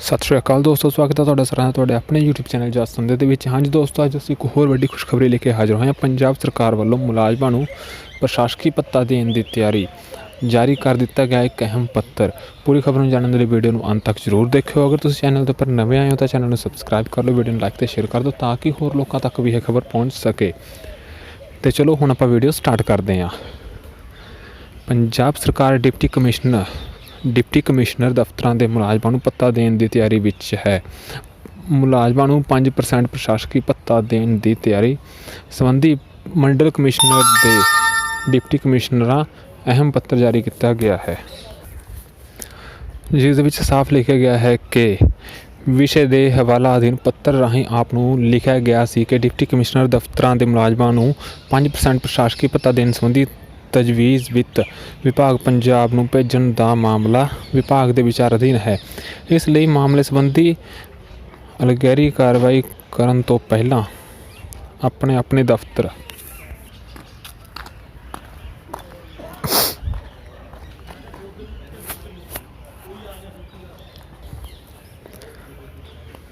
ਸਤਿ ਸ਼੍ਰੀ ਅਕਾਲ ਦੋਸਤੋ, ਸਵਾਗਤ ਹੈ ਤੁਹਾਡਾ ਸਾਰਿਆਂ ਦਾ, ਤੁਹਾਡੇ ਆਪਣੇ YouTube ਚੈਨਲ ਜਸ ਸੰਦੇ ਦੇ ਵਿੱਚ। ਹਾਂਜੀ ਦੋਸਤੋ, ਅੱਜ ਅਸੀਂ ਇੱਕ ਹੋਰ ਵੱਡੀ ਖੁਸ਼ਖਬਰੀ ਲੈ ਕੇ ਹਾਜ਼ਰ ਹੋਏ ਹਾਂ। ਪੰਜਾਬ ਸਰਕਾਰ ਵੱਲੋਂ ਮੁਲਾਜ਼ਮਾਂ ਨੂੰ ਪ੍ਰਸ਼ਾਸਕੀ ਪੱਤਾ ਦੇਣ ਦੀ ਤਿਆਰੀ ਜਾਰੀ ਕਰ ਦਿੱਤਾ ਗਿਆ ਇੱਕ ਅਹਿਮ ਪੱਤਰ। ਪੂਰੀ ਖਬਰ ਨੂੰ ਜਾਣਨ ਦੇ ਲਈ ਵੀਡੀਓ ਨੂੰ ਅੰਤ ਤੱਕ ਜ਼ਰੂਰ ਦੇਖਿਓ। ਅਗਰ ਤੁਸੀਂ ਚੈਨਲ ਦੇ ਉੱਪਰ ਨਵੇਂ ਆਏ ਹੋ ਤਾਂ ਚੈਨਲ ਨੂੰ ਸਬਸਕ੍ਰਾਈਬ ਕਰ ਲਓ, ਵੀਡੀਓ ਨੂੰ ਲਾਈਕ ਤੇ ਸ਼ੇਅਰ ਕਰ ਦਿਓ ਤਾਂ ਕਿ ਹੋਰ ਲੋਕਾਂ ਤੱਕ ਵੀ ਇਹ ਖਬਰ ਪਹੁੰਚ ਸਕੇ। ਤੇ ਚਲੋ ਹੁਣ ਆਪਾਂ ਵੀਡੀਓ ਸਟਾਰਟ ਕਰਦੇ ਹਾਂ। ਪੰਜਾਬ ਸਰਕਾਰ ਡਿਪਟੀ ਕਮਿਸ਼ਨਰ ਡਿਪਟੀ ਕਮਿਸ਼ਨਰ ਦਫ਼ਤਰਾਂ ਦੇ ਮੁਲਾਜ਼ਮਾਂ ਨੂੰ ਪੱਤਾ ਦੇਣ ਦੀ ਤਿਆਰੀ ਵਿੱਚ ਹੈ। ਮੁਲਾਜ਼ਮਾਂ ਨੂੰ 5% ਪ੍ਰਸ਼ਾਸਕੀ ਭੱਤਾ ਦੇਣ ਦੀ ਤਿਆਰੀ। ਸੰਬੰਧੀ ਮੰਡਲ ਕਮਿਸ਼ਨਰ ਦੇ ਡਿਪਟੀ ਕਮਿਸ਼ਨਰਾਂ ਅਹਿਮ ਪੱਤਰ ਜਾਰੀ ਕੀਤਾ ਗਿਆ ਹੈ। ਜਿਸ ਵਿੱਚ ਸਾਫ਼ ਲਿਖਿਆ ਗਿਆ ਹੈ ਕਿ ਵਿਸ਼ੇ ਦੇ ਹਵਾਲਾ ਅਧੀਨ ਪੱਤਰ ਰਾਹੀਂ ਆਪ ਨੂੰ ਲਿਖਿਆ ਗਿਆ ਸੀ ਕਿ ਡਿਪਟੀ ਕਮਿਸ਼ਨਰ ਦਫ਼ਤਰਾਂ ਦੇ ਮੁਲਾਜ਼ਮਾਂ ਨੂੰ 5% ਪ੍ਰਸ਼ਾਸਕੀ ਭੱਤਾ ਦੇਣ ਸੰਬੰਧੀ ਤਜਵੀਜ਼ ਵਿੱਤ ਵਿਭਾਗ ਪੰਜਾਬ ਨੂੰ ਭੇਜਣ ਦਾ ਮਾਮਲਾ ਵਿਭਾਗ ਦੇ ਵਿਚਾਰ ਅਧੀਨ ਹੈ। ਇਸ ਲਈ ਮਾਮਲੇ ਸੰਬੰਧੀ ਅਲਗੈਰੀ ਕਾਰਵਾਈ ਕਰਨ ਤੋਂ ਪਹਿਲਾਂ ਆਪਣੇ ਆਪਣੇ ਦਫ਼ਤਰ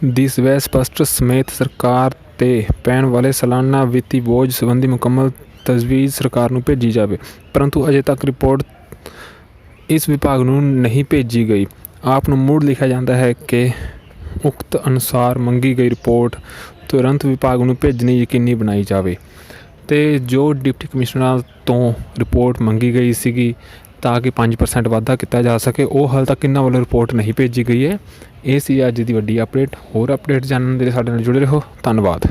ਦੀ ਸਵੈ ਸਪਸ਼ਟ ਸਮੇਤ ਸਰਕਾਰ ਤੇ ਪੈਣ ਵਾਲੇ ਸਾਲਾਨਾ ਵਿੱਤੀ ਬੋਝ ਸੰਬੰਧੀ ਮੁਕੰਮਲ ਤਜਵੀਜ਼ ਸਰਕਾਰ ਨੂੰ ਭੇਜੀ ਜਾਵੇ। ਪਰੰਤੂ ਅਜੇ ਤੱਕ ਰਿਪੋਰਟ ਇਸ ਵਿਭਾਗ ਨੂੰ ਨਹੀਂ ਭੇਜੀ ਗਈ। ਆਪ ਨੂੰ ਮੁੜ ਲਿਖਿਆ ਜਾਂਦਾ ਹੈ ਕਿ ਉਕਤ ਅਨੁਸਾਰ ਮੰਗੀ ਗਈ ਰਿਪੋਰਟ ਤੁਰੰਤ ਵਿਭਾਗ ਨੂੰ ਭੇਜਣੀ ਯਕੀਨੀ ਬਣਾਈ ਜਾਵੇ। ਤੇ ਜੋ ਡਿਪਟੀ ਕਮਿਸ਼ਨਰਾਂ ਤੋਂ ਰਿਪੋਰਟ ਮੰਗੀ ਗਈ ਸੀਗੀ ਤਾਂ ਕਿ 5% ਵਾਧਾ ਕੀਤਾ ਜਾ ਸਕੇ, ਉਹ ਹਾਲ ਤੱਕ ਇਹਨਾਂ ਵੱਲੋਂ ਰਿਪੋਰਟ ਨਹੀਂ ਭੇਜੀ ਗਈ ਹੈ। ਇਹ ਸੀ ਅੱਜ ਦੀ ਵੱਡੀ ਅਪਡੇਟ ਹੋਰ ਅਪਡੇਟ ਜਾਣਨ ਦੇ ਲਈ ਸਾਡੇ ਨਾਲ ਜੁੜੇ ਰਹੋ। ਧੰਨਵਾਦ।